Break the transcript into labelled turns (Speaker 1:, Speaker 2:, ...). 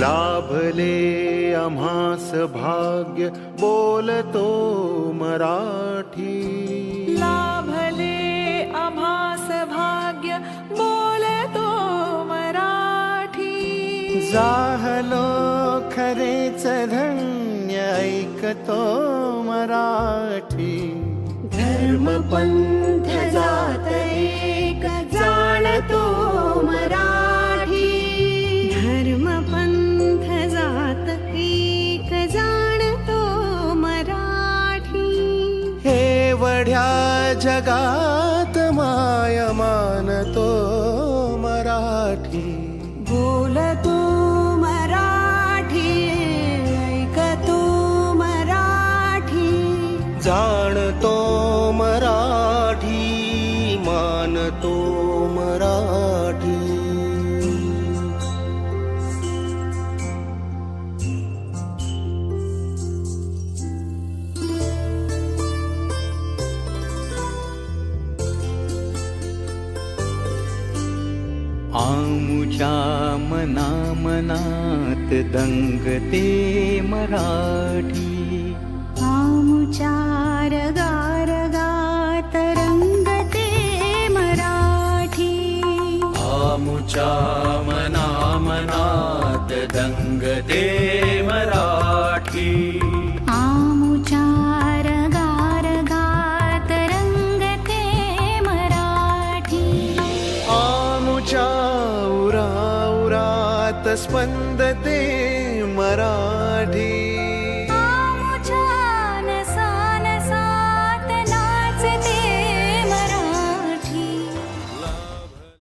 Speaker 1: लाभले आम्हास भाग्य बोलतो मराठी।
Speaker 2: लाभले आभास भाग्य बोलतो मराठी।
Speaker 1: जाहलो खरेच धन्य ऐकतो मराठी।
Speaker 2: धर्मपंथ
Speaker 1: हे वढ्या जगात माय मानतो मराठी.
Speaker 2: बोलतो मराठी ऐकतो मराठी.
Speaker 1: जाणतो मराठी मानतो मराठी. आमुच्या मना मनात दंगते मराठी
Speaker 2: आमुचार गारगात रंगते मराठी
Speaker 1: आमुच्या मना मनात दंगते मराठी
Speaker 2: आमुचार गारगात रंगते मराठी
Speaker 1: आमुच्या उरा उरात स्पंदते मराठी.